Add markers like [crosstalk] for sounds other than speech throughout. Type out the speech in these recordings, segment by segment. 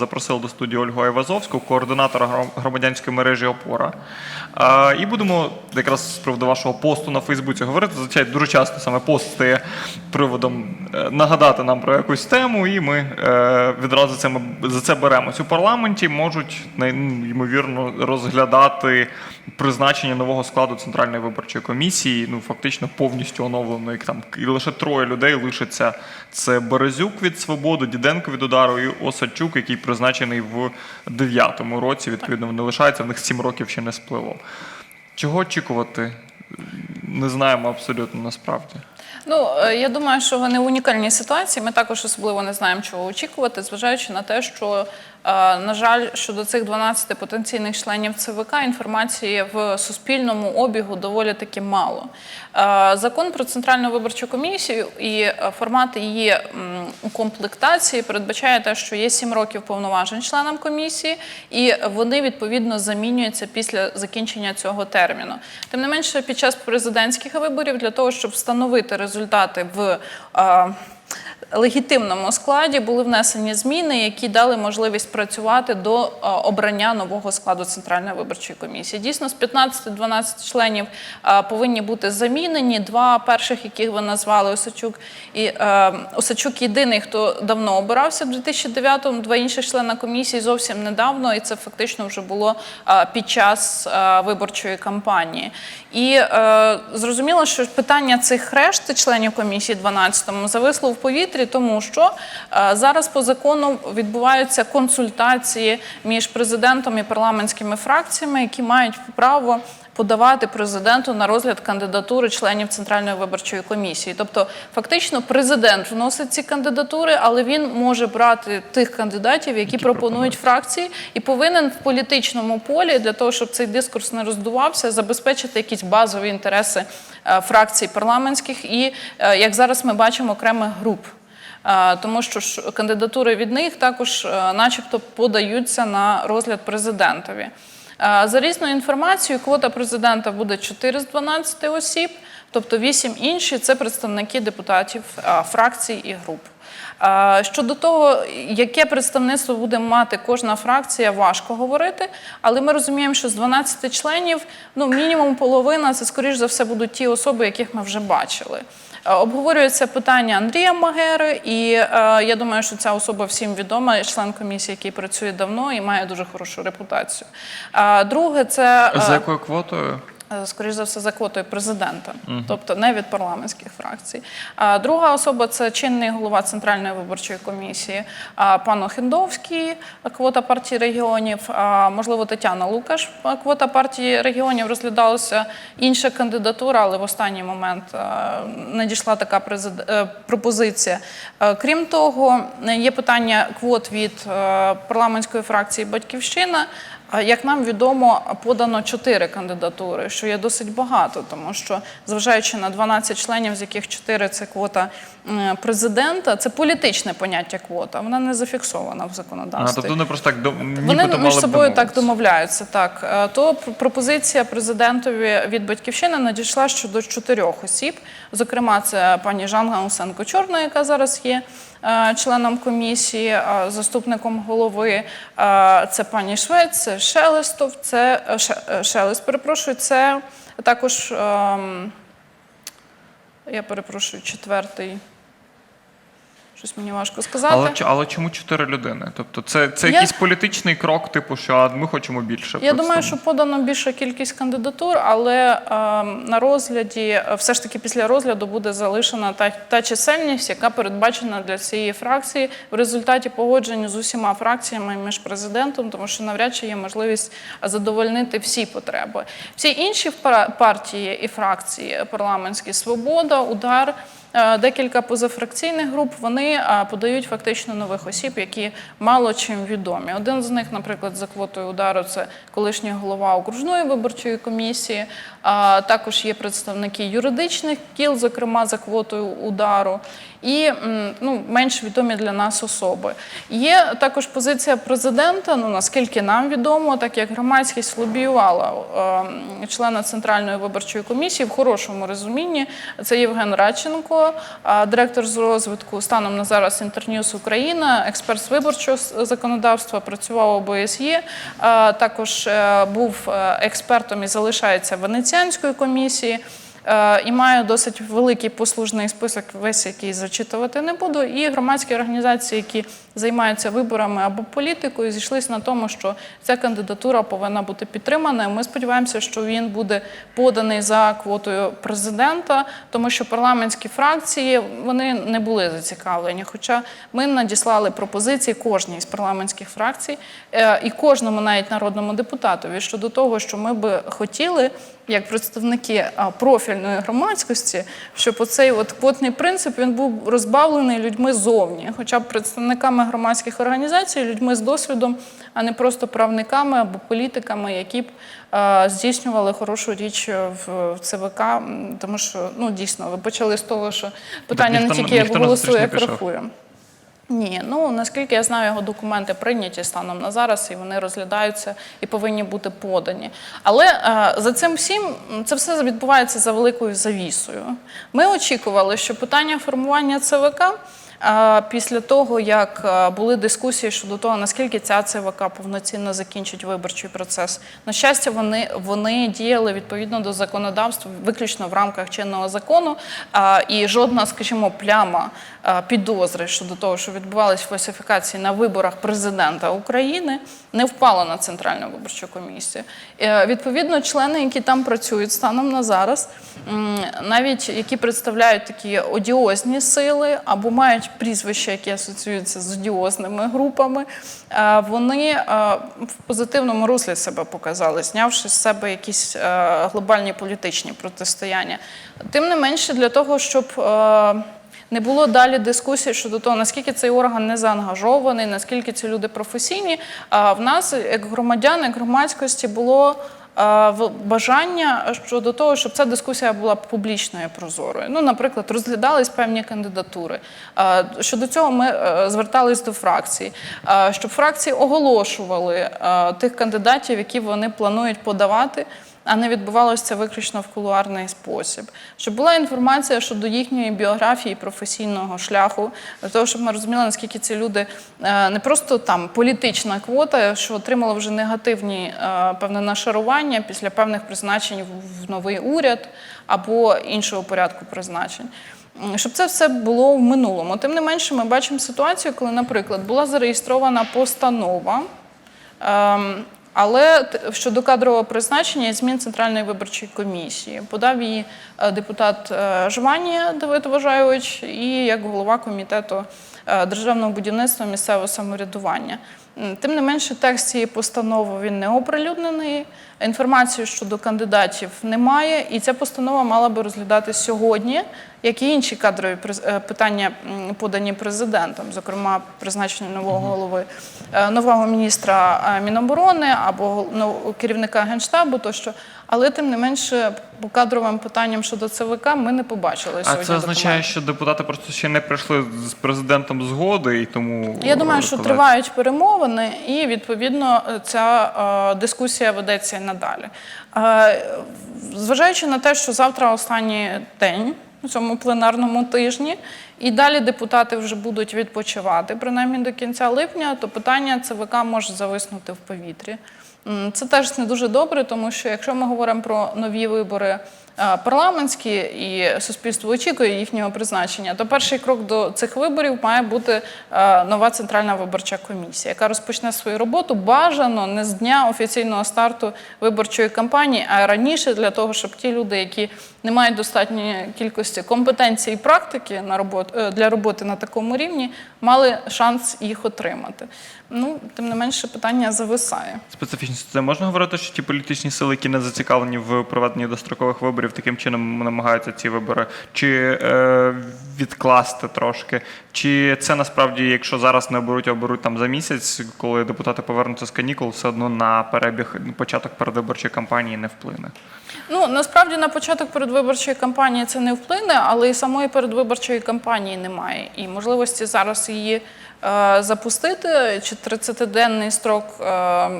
запросили до студії Ольгу Айвазовську, координатора громадянської мережі Опора. І будемо якраз з приводу вашого посту на Фейсбуці говорити. Звичайно, дуже часто саме пост стає приводом е, нагадати нам про якусь тему, і ми е, відразу це за це беремось. У парламенті можуть ймовірно розглядати призначення нового складу центральної виборчої комісії. Ну фактично повністю оновленої. Там і лише троє людей лишиться. Це Березюк від свободи, Діденко від удару і Осадчук, який призначений в дев'ятому році. Відповідно, вони лишаються. В них сім років ще не спливо. Чого очікувати? Не знаємо абсолютно насправді. Ну, е, я думаю, що вони в унікальній ситуації. Ми також особливо не знаємо, чого очікувати, зважаючи на те, що, е, на жаль, щодо цих 12 потенційних членів ЦВК інформації в суспільному обігу доволі таки мало. Е, Закон про центральну виборчу комісію і формат її комплектації передбачає те, що є 7 років повноважень членам комісії, і вони відповідно замінюються після закінчення цього терміну. Тим не менше, під час президентських виборів для того, щоб встановити результати в легітимному складі були внесені зміни, які дали можливість працювати до е, обрання нового складу центральної виборчої комісії. Дійсно, з 15-12 членів е, повинні бути замінені. Два перших, яких ви назвали Осачук і е, Осачук єдиний, хто давно обирався в 2009-му, Два інших члена комісії зовсім недавно, і це фактично вже було під час виборчої кампанії. І зрозуміло, що питання цих решти членів комісії 12-му зависло в повітрі, тому що е, зараз по закону відбуваються консультації між президентом і парламентськими фракціями, які мають право подавати президенту на розгляд кандидатури членів Центральної виборчої комісії. Тобто, фактично, президент вносить ці кандидатури, але він може брати тих кандидатів, які пропонують фракції, і повинен в політичному полі для того, щоб цей дискурс не роздувався, забезпечити якісь базові інтереси е, фракцій парламентських і, е, як зараз ми бачимо, окремих груп. Е, Тому що ж кандидатури від них також, е, начебто, подаються на розгляд президентові. Е, За різною інформацією, квота президента буде 4 з 12 осіб, тобто 8 інші це представники депутатів фракцій і груп. Щодо того, яке представництво буде мати кожна фракція, важко говорити, але ми розуміємо, що з 12 членів ну, мінімум половина це, скоріш за все, будуть ті особи, яких ми вже бачили. Е, Обговорюється питання Андрія Магери, і е, я думаю, що ця особа всім відома, член комісії, який працює давно і має дуже хорошу репутацію. Е, друге, це е, За якою квотою? Е, скоріш за все, за квотою президента, тобто не від парламентських фракцій. А друга особа це чинний голова Центральної виборчої комісії пан Охендовський, квота партії регіонів. А, можливо, Тетяна Лукаш, квота партії регіонів розглядалася інша кандидатура, але в останній момент надійшла така е, пропозиція. Крім того, є питання квот від е, парламентської фракції Батьківщина. А Як нам відомо, подано чотири кандидатури, що є досить багато, тому що зважаючи на 12 членів, з яких 4 – це квота президента, це політичне поняття квота. Вона не зафіксована в А, законодавстві. тобто вони просто так до Вони між собою так домовляються. Так Е, то пр- пропозиція президентові від батьківщини надійшла щодо чотирьох осіб. Зокрема, це пані Жанна Усенко Чорна, яка зараз є членом комісії, е, заступником голови. Е, Це пані Швець, це Шелестов, це е, е, Шелест, перепрошую, це також. ем, Я перепрошую, четвертий. Щось мені важко сказати. Але, але чому чотири людини? Тобто це, це Я- якийсь політичний крок, типу, що а ми хочемо більше. Я думаю, що подано більша кількість кандидатур, але е, на розгляді, е, все ж таки після розгляду буде залишена та, та чисельність, яка передбачена для цієї фракції в результаті погодження з усіма фракціями між президентом, тому що навряд чи є можливість задовольнити всі потреби. Всі інші партії і фракції парламентські Свобода, Удар. Е, Декілька позафракційних груп вони е, подають фактично нових осіб, які мало чим відомі. Один з них, наприклад, за квотою удару, це колишній голова окружної виборчої комісії. Також є представники юридичних кіл, зокрема за квотою удару. І ну, менш відомі для нас особи. Є також позиція президента. Ну наскільки нам відомо, так як громадськість лобіювала е, члена центральної виборчої комісії в хорошому розумінні. Це Євген Радченко, е, директор з розвитку станом на зараз Інтерньюз Україна, експерт з виборчого законодавства, працював ОБСЄ, е, також е, був е, експертом і залишається Венеціанської комісії. Е, І маю досить великий послужний список, весь який зачитувати не буду. І громадські організації, які займаються виборами або політикою, зійшлися на тому, що ця кандидатура повинна бути підтримана. Ми сподіваємося, що він буде поданий за квотою президента, тому що парламентські фракції вони не були зацікавлені. Хоча ми надіслали пропозиції кожній з парламентських фракцій е, і кожному, навіть народному депутатові, щодо того, що ми би хотіли, як представники профільної громадськості, щоб оцей от квотний принцип він був розбавлений людьми зовні, хоча б представниками громадських організацій, людьми з досвідом, а не просто правниками або політиками, які б здійснювали хорошу річ в ЦВК. Тому що ну дійсно ви почали з того, що питання не ніхто- тільки як голосує, не як рахує. Ні, ну наскільки я знаю, його документи прийняті станом на зараз, і вони розглядаються і повинні бути подані. Але е, за цим всім це все відбувається за великою завісою. Ми очікували, що питання формування ЦВК. Після того, як були дискусії щодо того, наскільки ця ЦВК повноцінно закінчить виборчий процес, на щастя, вони, вони діяли відповідно до законодавства, виключно в рамках чинного закону, і жодна, скажімо, пляма підозри щодо того, що відбувалися фальсифікації на виборах президента України, не впала на центральну виборчу комісію. Е, Відповідно, члени, які там працюють станом на зараз, навіть які представляють такі одіозні сили або мають прізвища, які асоціюються з одіозними групами, е, вони е, в позитивному руслі себе показали, знявши з себе якісь е, глобальні політичні протистояння. Тим не менше, для того, щоб е, не було далі дискусії щодо того, наскільки цей орган не заангажований, наскільки ці люди професійні. А в нас, як громадян, як громадськості, було бажання щодо того, щоб ця дискусія була публічною прозорою. Ну, наприклад, розглядались певні кандидатури. Щодо цього ми е, звертались до фракцій, щоб фракції оголошували тих кандидатів, які вони планують подавати а не відбувалося це виключно в кулуарний спосіб. Щоб була інформація щодо їхньої біографії, професійного шляху, для того, щоб ми розуміли, наскільки ці люди е, не просто там політична квота, що отримала вже негативні е, певне нашарування після певних призначень в- в новий уряд або іншого порядку призначень. Щоб це все було в минулому. Тим не менше, ми бачимо ситуацію, коли, наприклад, була зареєстрована постанова. Але щодо кадрового призначення змін Центральної виборчої комісії подав її е, депутат Жвані Давид Важайович і як голова комітету е, державного будівництва місцевого самоврядування. Тим не менше, текст цієї постанови він не оприлюднений. Інформації щодо кандидатів немає, і ця постанова мала би розглядати сьогодні, як і інші кадрові е, питання подані президентом, зокрема призначення нового голови, е, нового міністра е, Міноборони або ну, керівника генштабу, тощо. Але тим не менше, по кадровим питанням щодо ЦВК ми не побачили А сьогодні. це означає, документів. що депутати просто ще не прийшли з президентом згоди, і тому Я думаю, що тривають перемовини, і відповідно ця е, дискусія ведеться і надалі. Е, зважаючи на те, що завтра останній день у цьому пленарному тижні, і далі депутати вже будуть відпочивати, принаймні до кінця липня, то питання ЦВК може зависнути в повітрі. Це теж не дуже добре, тому що якщо ми говоримо про нові вибори парламентські і суспільство очікує їхнього призначення, то перший крок до цих виборів має бути нова центральна виборча комісія, яка розпочне свою роботу бажано не з дня офіційного старту виборчої кампанії, а раніше для того, щоб ті люди, які не мають достатньої кількості компетенції і практики на робот, е, для роботи на такому рівні, мали шанс їх отримати. Ну, тим не менше, питання зависає. Специфічність це можна говорити, що ті політичні сили, які не зацікавлені в проведенні дострокових виборів, таким чином намагаються ці вибори чи е, відкласти трошки, чи це насправді, якщо зараз не оберуть, а оберуть там за місяць, коли депутати повернуться з канікул, все одно на перебіг початок передвиборчої кампанії не вплине. Ну насправді на початок передвиборчої кампанії це не вплине, але і самої передвиборчої кампанії немає. І можливості зараз її е, запустити, чи 30-денний строк е,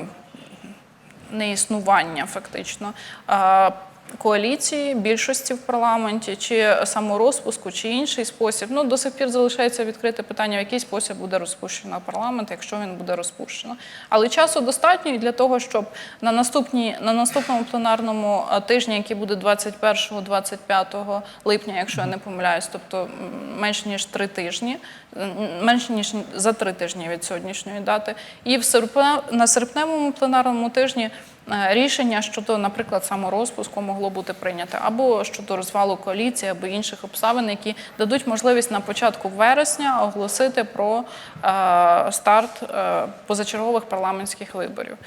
неіснування фактично. Коаліції, більшості в парламенті, чи саморозпуску, чи інший спосіб. Ну до сих пір залишається відкрите питання, в який спосіб буде розпущено парламент, якщо він буде розпущено. Але часу достатньо для того, щоб на наступній на наступному пленарному е, тижні, який буде 21-25 липня, якщо я не помиляюсь, тобто менш ніж три тижні, менш ніж за три тижні від сьогоднішньої дати, і в серпне, на серпневому пленарному тижні. Е, Рішення щодо, наприклад, саморозпуску могло бути прийнято, або щодо розвалу коаліції, або інших обставин, які дадуть можливість на початку вересня оголосити про е, старт е, позачергових парламентських виборів.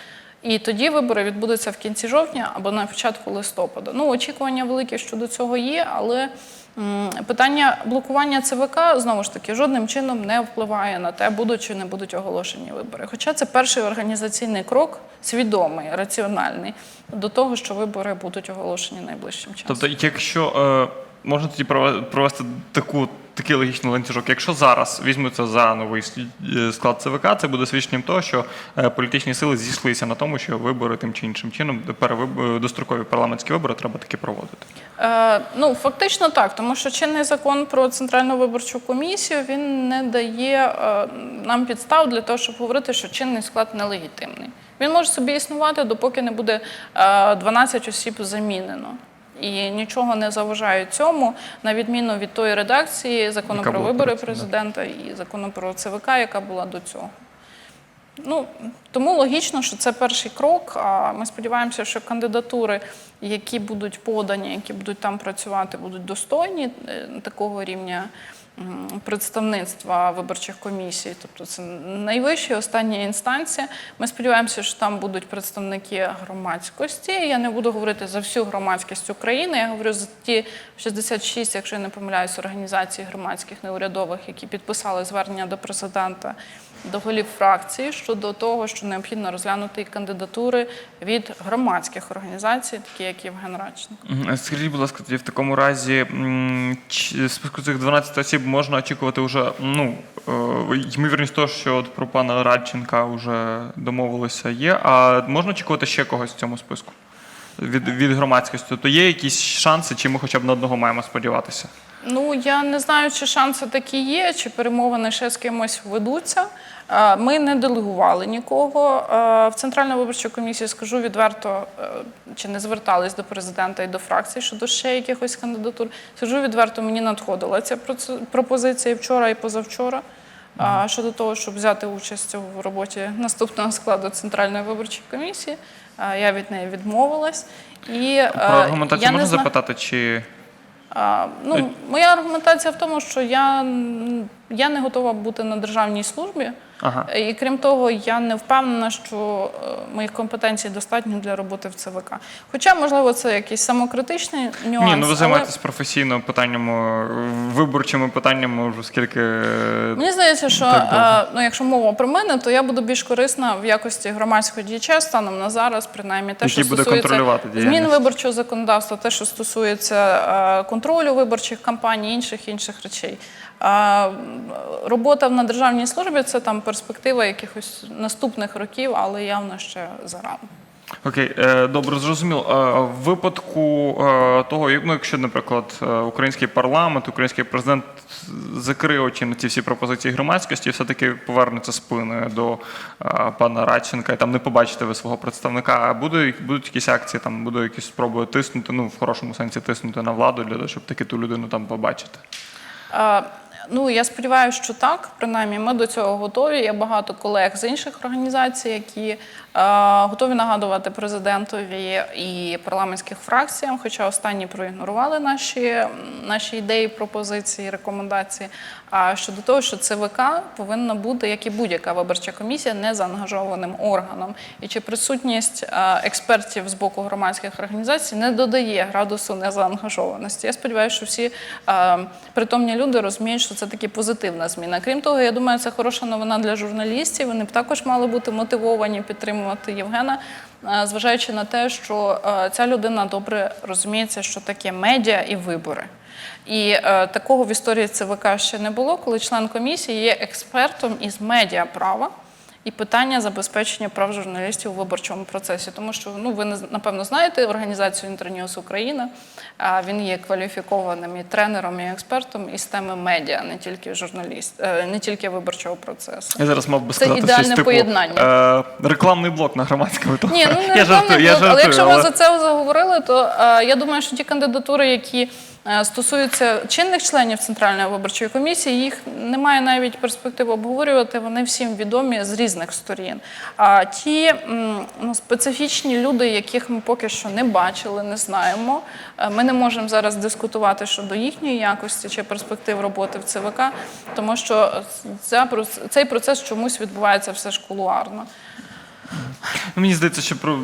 І тоді вибори відбудуться в кінці жовтня або на початку листопада. Ну, очікування великі щодо цього є, але питання блокування ЦВК знову ж таки жодним чином не впливає на те, будуть чи не будуть оголошені вибори. Хоча це перший організаційний крок, свідомий, раціональний, до того, що вибори будуть оголошені найближчим часом. Тобто, якщо е, можна тоді прове- провести таку, такий логічний ланцюжок, якщо зараз візьмуться за новий е, склад ЦВК, це буде свідченням того, що е, політичні сили зійшлися на тому, що вибори тим чи іншим чином, е, дострокові парламентські вибори треба таки проводити. Е, ну, фактично так, тому що чинний закон про центральну виборчу комісію він не дає е, нам підстав для того, щоб говорити, що чинний склад нелегітимний. Він може собі існувати, допоки не буде е, 12 осіб замінено. І нічого не заважає цьому, на відміну від тої редакції закону Яка про вибори президента і закону про ЦВК, яка була до цього. Ну тому логічно, що це перший крок. А ми сподіваємося, що кандидатури, які будуть подані, які будуть там працювати, будуть достойні е, такого рівня представництва виборчих комісій. Тобто це найвища остання інстанція. Ми сподіваємося, що там будуть представники громадськості. Я не буду говорити за всю громадськість України. Я говорю за ті 66, якщо я не помиляюсь, організацій громадських неурядових, які підписали звернення до президента до голів фракції щодо того, що необхідно розглянути кандидатури від громадських організацій, такі як Євген Радченко. Скажіть, будь ласка, тоді в такому разі списку цих 12 осіб можна очікувати вже ну е, ймовірність того, що от про пана Радченка вже домовилися є. А можна очікувати ще когось в цьому списку від, від громадськості? Тобто є якісь шанси, чи ми хоча б на одного маємо сподіватися? Ну я не знаю, чи шанси такі є, чи перемовини ще з кимось ведуться. Е, Ми не делегували нікого Е, в Центральну виборчу комісію. Скажу відверто, е, чи не звертались до президента і до фракції щодо ще якихось кандидатур. Скажу відверто, мені надходила ця пропозиція і вчора і позавчора. е, Щодо того, щоб взяти участь в роботі наступного складу Центральної виборчої комісії, я від неї відмовилась. І Про аргументацію я можна зна- запитати, чи а, ну, моя аргументація в тому, що я, я не готова бути на державній службі. Ага. І крім того, я не впевнена, що е, моїх компетенцій достатньо для роботи в ЦВК. Хоча, можливо, це якийсь самокритичний нюанс. Ні, ну ви але займаєтесь професійно питаннями, виборчими питаннями, вже скільки Мені здається, що е, ну, якщо мова про мене, то я буду більш корисна в якості громадського діяча станом на зараз, принаймні те, Який що буде стосується змін виборчого законодавства, те, що стосується е, контролю виборчих кампаній, інших інших речей. А, робота на державній службі це там перспектива якихось наступних років, але явно ще зарано. Окей, е, добре, зрозуміло. Е, В випадку е, того, ну, якщо, наприклад, український парламент, український президент закриє очі на ці всі пропозиції громадськості все-таки повернеться спиною до пана Радченка і там не побачите ви свого представника, а буде, будуть якісь акції, там буде якісь спроби тиснути, ну в хорошому сенсі тиснути на владу для того, щоб таки ту людину там побачити. Е, Ну, я сподіваюся, що так. Принаймні, ми до цього готові. Є багато колег з інших організацій, які е, готові нагадувати президентові і парламентських фракціям, хоча останні проігнорували наші, наші ідеї, пропозиції, рекомендації. А щодо того, що ЦВК повинна бути, як і будь-яка виборча комісія, незаангажованим органом. І чи присутність е, експертів з боку громадських організацій не додає градусу незаангажованості. Я сподіваюся, що всі е, притомні люди розуміють, що що це таки позитивна зміна. Крім того, я думаю, це хороша новина для журналістів. Вони б також мали бути мотивовані підтримувати Євгена, е, зважаючи на те, що е, ця людина добре розуміється, що таке медіа і вибори. І е, такого в історії ЦВК ще не було, коли член комісії є експертом із медіаправа і питання забезпечення прав журналістів у виборчому процесі. Тому що ну ви напевно знаєте організацію Інтерньюз Україна. А він є кваліфікованим і тренером, і експертом із теми медіа, не тільки журналіст, е, не тільки виборчого процесу. Я зараз мав би Це сказати ідеальне щось типу поєднання. Е, рекламний блок на громадському. Ні, ну не [laughs] я жартую, рекламний я блок, жартую, але якщо але- за це заговорили, то е, я думаю, що ті кандидатури, які е, стосуються чинних членів Центральної виборчої комісії, їх немає навіть перспектив обговорювати. Вони всім відомі з різних сторін. А ті ну, специфічні люди, яких ми поки що не бачили, не знаємо. е, Ми не можемо зараз дискутувати щодо їхньої якості чи перспектив роботи в ЦВК, тому що ця, цей процес чомусь відбувається все ж кулуарно. Ну, Мені здається, що про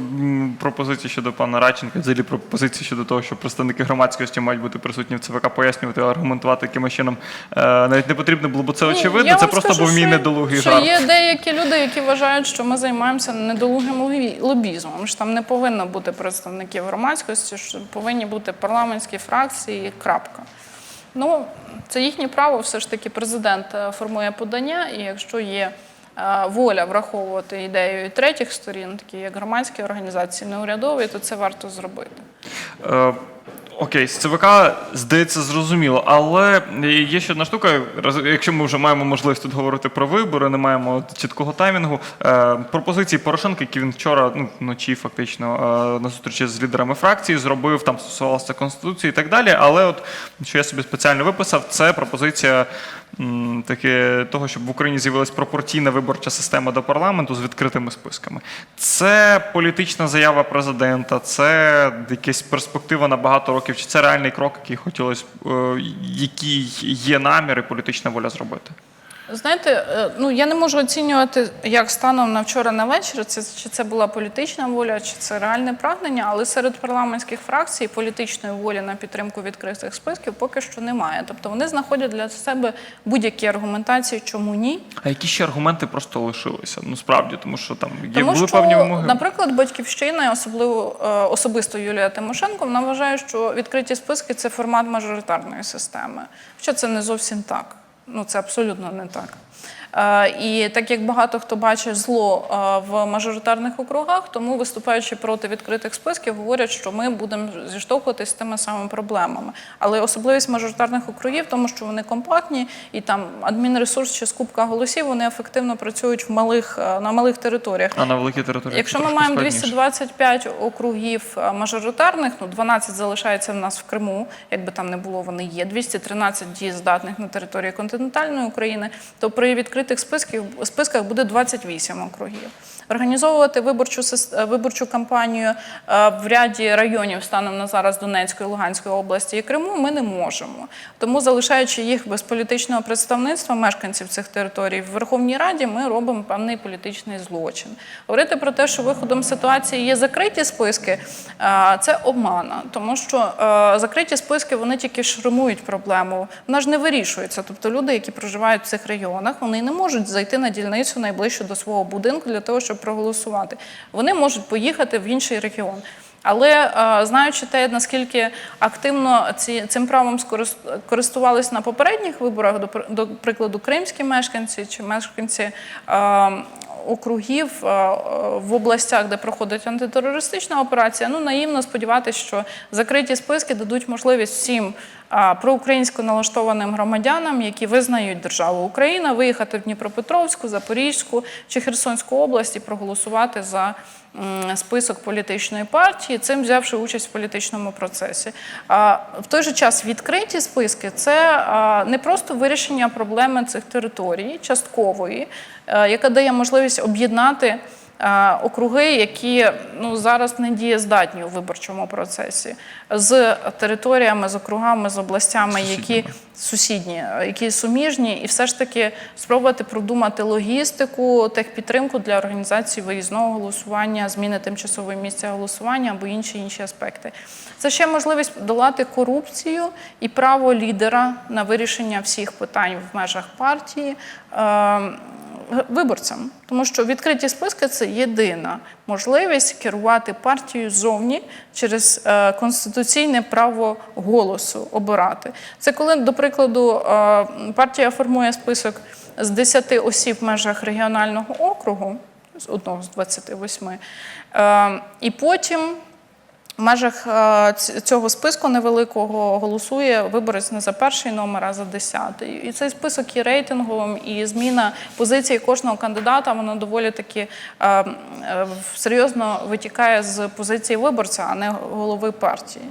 пропозиції щодо пана Радченка, взагалі пропозиції щодо того, що представники громадськості мають бути присутні в ЦВК, пояснювати, аргументувати якимось чином. Е, навіть не потрібно було, бо це Ні, очевидно. Це просто скажу, був мій недолугий що жарт. Є деякі люди, які вважають, що ми займаємося недолугим лобізмом. Що там не повинно бути представників громадськості, що повинні бути парламентські фракції. Крапка. Ну, це їхнє право. Все ж таки, президент е, формує подання, і якщо є воля враховувати ідею третіх сторін, такі як громадські організації, неурядові, то це варто зробити. Е, Окей, з ЦВК здається зрозуміло, але є ще одна штука. Якщо ми вже маємо можливість тут говорити про вибори, не маємо чіткого таймінгу. Е, пропозиції Порошенка, які він вчора ну, вночі фактично е, на зустрічі з лідерами фракції зробив, там стосувалося конституції і так далі. Але от що я собі спеціально виписав, це пропозиція таке того, щоб в Україні з'явилась пропорційна виборча система до парламенту з відкритими списками. Це політична заява президента, це якась перспектива на багато років, чи це реальний крок, який хотілося, е, який є намір і політична воля зробити. Знаєте, е, ну я не можу оцінювати, як станом на вчора на вечір, це чи це була політична воля, чи це реальне прагнення, але серед парламентських фракцій політичної волі на підтримку відкритих списків поки що немає. Тобто вони знаходять для себе будь-які аргументації, чому ні. А які ще аргументи просто лишилися? Ну справді, тому що там є Тому були що, певні вимоги. наприклад, батьківщина, особливо е, особисто Юлія Тимошенко, вона вважає, що відкриті списки це формат мажоритарної системи. Хоча це не зовсім так. Ну це абсолютно не так. Е, І так як багато хто бачить зло е, в мажоритарних округах, тому виступаючи проти відкритих списків, говорять, що ми будемо зіштовхуватися з тими самими проблемами. Але особливість мажоритарних округів, тому що вони компактні і там адмінресурс чи скупка голосів, вони ефективно працюють в малих е, на малих територіях. А на великій території. Якщо ми маємо складніше. 225 округів мажоритарних, ну 12 залишається в нас в Криму, якби там не було, вони є. 213 дієздатних на території континентальної України, то при відкритих списків, списках буде 28 округів. Організовувати виборчу, е, виборчу кампанію е, в ряді районів станом на зараз Донецької, Луганської області і Криму ми не можемо. Тому, залишаючи їх без політичного представництва мешканців цих територій в Верховній Раді, ми робимо певний політичний злочин. Говорити про те, що виходом ситуації є закриті списки, е, це обмана, тому що закриті списки вони тільки шрамують проблему. Вона ж не вирішується. Тобто люди, які проживають в цих регіонах, вони не можуть зайти на дільницю найближчу до свого будинку для того, щоб проголосувати. Вони можуть поїхати в інший регіон. Але е, знаючи те, наскільки активно ці, цим правом користувались на попередніх виборах, до, до прикладу, кримські мешканці чи мешканці е, округів е, в областях, де проходить антитерористична операція, ну наївно сподіватися, що закриті списки дадуть можливість всім проукраїнсько налаштованим громадянам, які визнають державу Україна, виїхати в Дніпропетровську, Запорізьку чи Херсонську область і проголосувати за список політичної партії, цим взявши участь в політичному процесі. В той же час відкриті списки це не просто вирішення проблеми цих територій, часткової, е, яка дає можливість об'єднати округи, які ну, зараз не дієздатні у виборчому процесі, з територіями, з округами, з областями, які сусідні, е, які суміжні, і все ж таки спробувати продумати логістику, техпідтримку для організації виїзного голосування, зміни тимчасової місця голосування або інші інші аспекти. Це ще можливість долати корупцію і право лідера на вирішення всіх питань в межах партії. е, Виборцям, тому що відкриті списки це єдина можливість керувати партією зовні через е, конституційне право голосу обирати. Це коли, до прикладу, е, партія формує список з 10 осіб в межах регіонального округу, з одного з 28, е, і потім в межах е, цього списку невеликого голосує виборець не за перший номер, а за десятий. І цей список є рейтинговим, і зміна позиції кожного кандидата вона доволі таки е, е, серйозно витікає з позиції виборця, а не голови партії.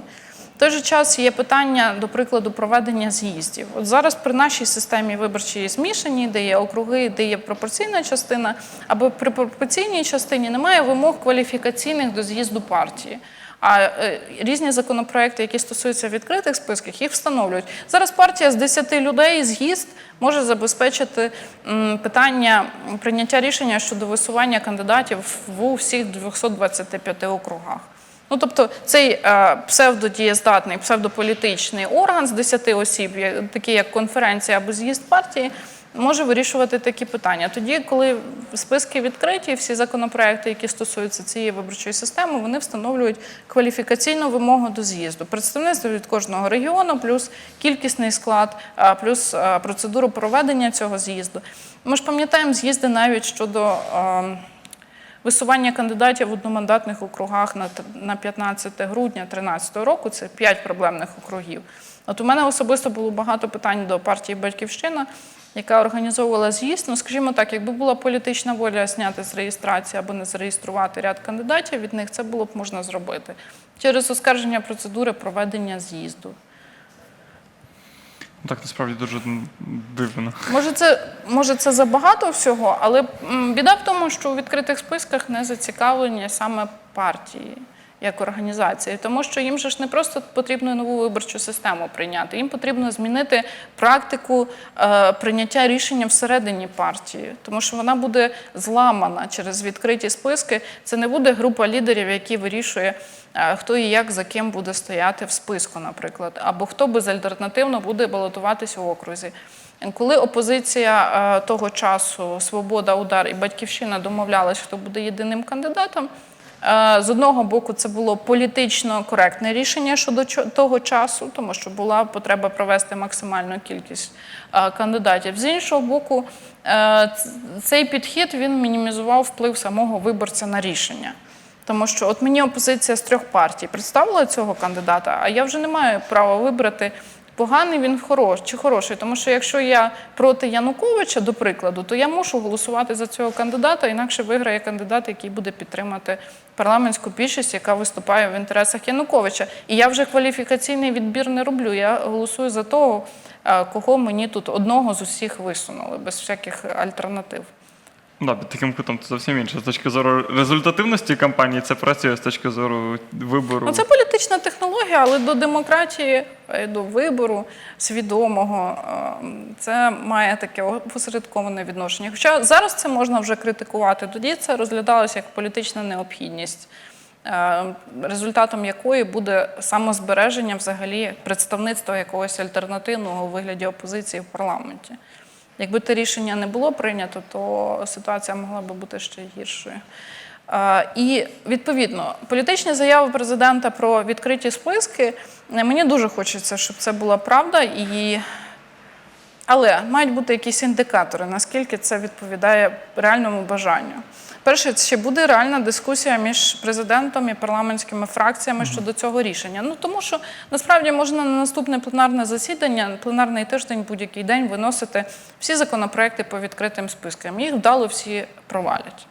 В той же час є питання, до прикладу, проведення з'їздів. От зараз при нашій системі виборчій змішаній, де є округи, де є пропорційна частина, або при пропорційній частині немає вимог кваліфікаційних до з'їзду партії. А е, різні законопроекти, які стосуються відкритих списків, їх встановлюють. Зараз партія з 10 людей з'їзд може забезпечити питання прийняття рішення щодо висування кандидатів в всіх 225 округах. Ну, тобто цей е, псевдодієздатний, псевдополітичний орган з 10 осіб, такий як конференція або з'їзд партії, може вирішувати такі питання. Тоді, коли списки відкриті, всі законопроекти, які стосуються цієї виборчої системи, вони встановлюють кваліфікаційну вимогу до з'їзду. Представництво від кожного регіону, плюс кількісний склад, плюс процедуру проведення цього з'їзду. Ми ж пам'ятаємо з'їзди навіть щодо. Висування кандидатів в одномандатних округах на т- на 15 грудня 2013 року це 5 проблемних округів. От у мене особисто було багато питань до партії Батьківщина, яка організовувала з'їзд. Ну, скажімо так, якби була політична воля зняти з реєстрації або не зареєструвати ряд кандидатів від них, це було б можна зробити через оскарження процедури проведення з'їзду. Ну, Так насправді дуже дивно. Може, це може це забагато всього, але біда в тому, що у відкритих списках не зацікавлені саме партії як організації, тому що їм же ж не просто потрібно нову виборчу систему прийняти, їм потрібно змінити практику е, прийняття рішення всередині партії, тому що вона буде зламана через відкриті списки. Це не буде група лідерів, які вирішує, е, хто і як за ким буде стояти в списку, наприклад, або хто безальтернативно буде балотуватися в окрузі. Коли опозиція е, того часу Свобода, Удар і Батьківщина домовлялися, хто буде єдиним кандидатом. Е, З одного боку, це було політично коректне рішення щодо того часу, тому що була потреба провести максимальну кількість е, кандидатів. З іншого боку, е, цей підхід він мінімізував вплив самого виборця на рішення. Тому що от мені опозиція з трьох партій представила цього кандидата, а я вже не маю права вибрати, поганий він хорош, чи хороший. Тому що якщо я проти Януковича, до прикладу, то я мушу голосувати за цього кандидата, інакше виграє кандидат, який буде підтримати парламентську більшість, яка виступає в інтересах Януковича. І я вже кваліфікаційний відбір не роблю. Я голосую за того, кого мені тут одного з усіх висунули, без всяких альтернатив. Да, під таким кутом це зовсім інше. З точки зору результативності кампанії це працює з точки зору вибору. Ну, це політична технологія, але до демократії, е, до вибору свідомого е, це має таке опосередковане відношення. Хоча зараз це можна вже критикувати, тоді це розглядалося як політична необхідність, е, результатом якої буде самозбереження взагалі представництва якогось альтернативного у вигляді опозиції в парламенті. Якби те рішення не було прийнято, то ситуація могла би бути ще гіршою. І відповідно політичні заяви президента про відкриті списки е, мені дуже хочеться, щоб це була правда, і але мають бути якісь індикатори, наскільки це відповідає реальному бажанню. Перше, чи буде реальна дискусія між президентом і парламентськими фракціями щодо цього рішення? Ну тому що насправді можна на наступне пленарне засідання, пленарний тиждень, будь-який день виносити всі законопроекти по відкритим спискам. Їх вдало всі провалять.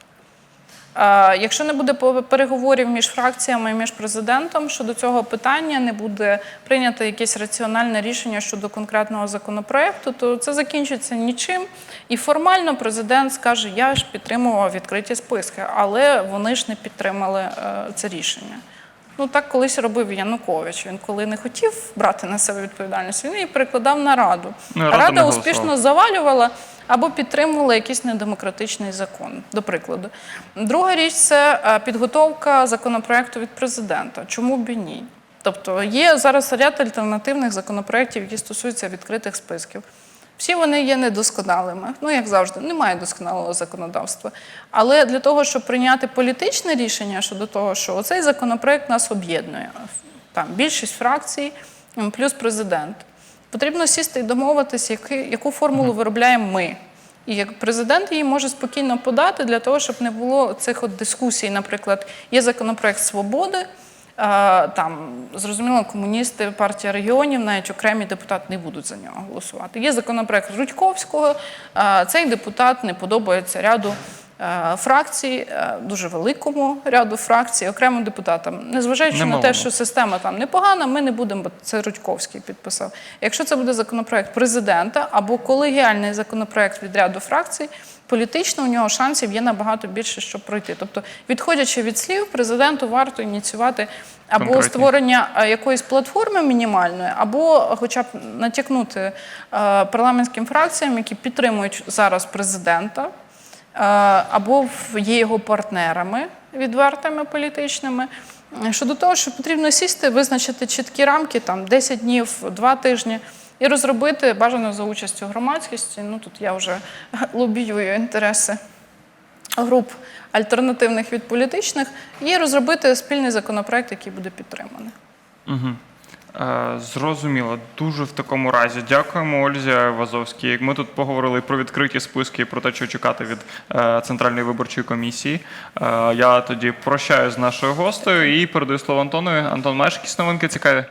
Е, Якщо не буде переговорів між фракціями і між президентом щодо цього питання, не буде прийнято якесь раціональне рішення щодо конкретного законопроекту, то це закінчиться нічим. І формально президент скаже: Я ж підтримував відкриті списки, але вони ж не підтримали е, це рішення. Ну так колись робив Янукович. Він коли не хотів брати на себе відповідальність, він її перекладав на раду. Ну, Рада Рада успішно завалювала або підтримувала якийсь недемократичний закон, до прикладу. Друга річ це е, підготовка законопроекту від президента. Чому б і ні? Тобто є зараз ряд альтернативних законопроєктів, які стосуються відкритих списків. Всі вони є недосконалими. Ну, як завжди, немає досконалого законодавства. Але для того, щоб прийняти політичне рішення щодо того, що оцей законопроект нас об'єднує, там більшість фракцій, плюс президент. Потрібно сісти і домовитися, яку формулу виробляємо ми. І як президент її може спокійно подати для того, щоб не було цих от дискусій. Наприклад, є законопроект свободи. А, Там зрозуміло, комуністи, партія регіонів, навіть окремі депутати не будуть за нього голосувати. Є законопроект Рудьковського. Цей депутат не подобається ряду е, фракцій, е, дуже великому ряду фракцій, окремим депутатам. Незважаючи на те, що система там непогана, ми не будемо, бо це Рудьковський підписав. Якщо це буде законопроект президента або колегіальний законопроект від ряду фракцій, політично у нього шансів є набагато більше, щоб пройти. Тобто, відходячи від слів, президенту варто ініціювати або Конкретні. створення е, якоїсь платформи мінімальної, або хоча б натякнути е, парламентським фракціям, які підтримують зараз президента. Е, або є його партнерами відвертими політичними. Щодо того, що потрібно сісти, визначити чіткі рамки, там 10 днів, 2 тижні, і розробити бажано за участю громадськості. Ну тут я вже [laughs] лобіюю інтереси груп альтернативних від політичних, і розробити спільний законопроект, який буде підтриманий. Угу. Зрозуміло. Дуже в такому разі. Дякуємо Ользі Вазовській. Ми тут поговорили про відкриті списки про те, що чекати від е, Центральної виборчої комісії. Е, я тоді прощаюсь з нашою гостею і передаю слово Антонові. Антон, маєш якісь новинки цікаві?